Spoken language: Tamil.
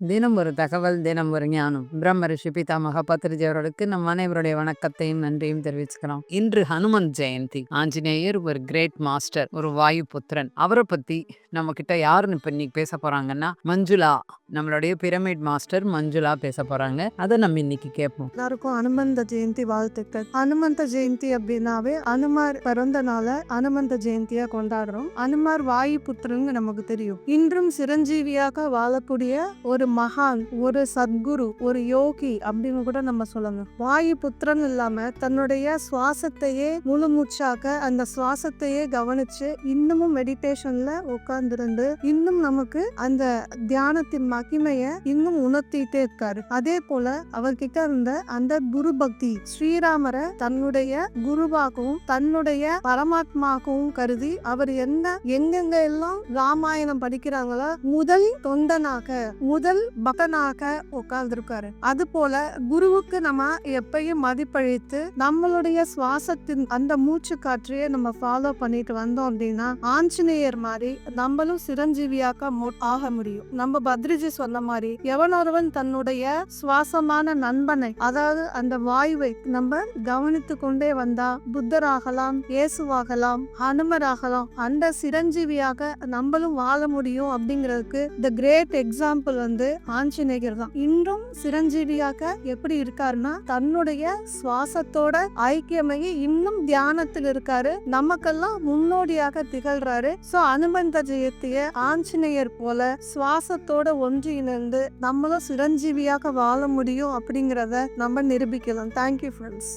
தினம் ஒரு தகவல் தினம் ஒரு ஞானம். பிரம்ம ரிஷி பிதாமக பத்ரிஜி அவர்களுக்கு நம் அனைவருடைய வணக்கத்தையும் நன்றியும் தெரிவிச்சுக்கிறோம். இன்று ஹனுமன் ஜெயந்தி. ஆஞ்சநேயர் ஒரு கிரேட் மாஸ்டர் ஒரு வாயு புத்திரன் அவரை பத்தி நம்ம கிட்ட யாருன்னு இப்ப இன்னைக்கு பேச போறாங்கன்னா மஞ்சுளா நம்மளுடைய பிரமிட் மாஸ்டர் மஞ்சுளா பேச போறாங்க. அதை நம்ம இன்னைக்கு கேட்போம் எல்லாருக்கும் அனுமந்த ஜெயந்தி வாழ்த்துக்கள். அனுமந்த ஜெயந்தி அப்படின்னாவே அனுமார் பிறந்த நாள அனுமந்த ஜெயந்தியா கொண்டாடுறோம். அனுமார் வாயு புத்திரங்க நமக்கு தெரியும். இன்றும் சிரஞ்சீவியாக வாழக்கூடிய ஒரு மகான் ஒரு சத்குரு ஒரு யோகி அப்படின்னு கூட நம்ம சொல்லணும். வாயு புத்திரன் இல்லாம தன்னுடைய சுவாசத்தையே முழு மூச்சாக்க அந்த சுவாசத்தையே கவனிச்சு இன்னமும் மெடிடேஷன்ல உட்கார்ந்திருந்து இன்னும் நமக்கு அந்த தியானத்தின் மகிமைய இன்னும் உணர்த்திட்டே இருக்காரு. அதே போல அவர்கிட்ட இருந்த அந்த குரு பக்தி ஸ்ரீராமரை தன்னுடைய குருவாகவும் தன்னுடைய பரமாத்மாகவும் கருதி அவர் என்ன எங்கெங்க எல்லாம் ராமாயணம் படிக்கிறாங்களோ முதல் தொண்டனாக முதல் பக்தனாக உட்கார்ந்துருக்காரு. அது போல குருவுக்கு நம்ம எப்பயும் மதிப்பளித்து நம்மளுடைய சுவாசத்தின் அந்த மூச்சு காற்றையே நம்ம ஃபாலோ பண்ணிட்டு வந்தோம் அப்படின்னா ஆஞ்சநேயர் மாதிரி நம்மளும் சிரஞ்சீவியாக்க ஆக முடியும். நம்ம பத்ரிஜி சொன்ன மாதிரி எவனொருவன் தன்னுடைய சுவாசமான நண்பனை அதாவது அந்த வாயுவை நம்ம கவனித்து கொண்டே வந்தா புத்தராகலாம் இயேசுவாகலாம் ஹனுமராகலாம் அந்த சிரஞ்சீவியாக நம்மளும் வாழ முடியும் அப்படிங்கிறதுக்கு த கிரேட் எக்ஸாம்பிள் வந்து ஆஞ்சநேயர் தான். இன்றும் சிரஞ்சீவியாக எப்படி இருக்காருன்னா தன்னுடைய சுவாசத்தோட ஐக்கியமாகி இன்னும் தியானத்தில் இருக்காரு. நமக்கெல்லாம் முன்னோடியாக திகழ்றாரு. சோ அனுமந்த ஜெயத்திய ஆஞ்சநேயர் போல சுவாசத்தோட ஒன்று இணைந்து நம்மளும் சிரஞ்சீவியாக வாழ முடியும் அப்படிங்கிறத நம்ம நிரூபிக்கலாம். Thank you friends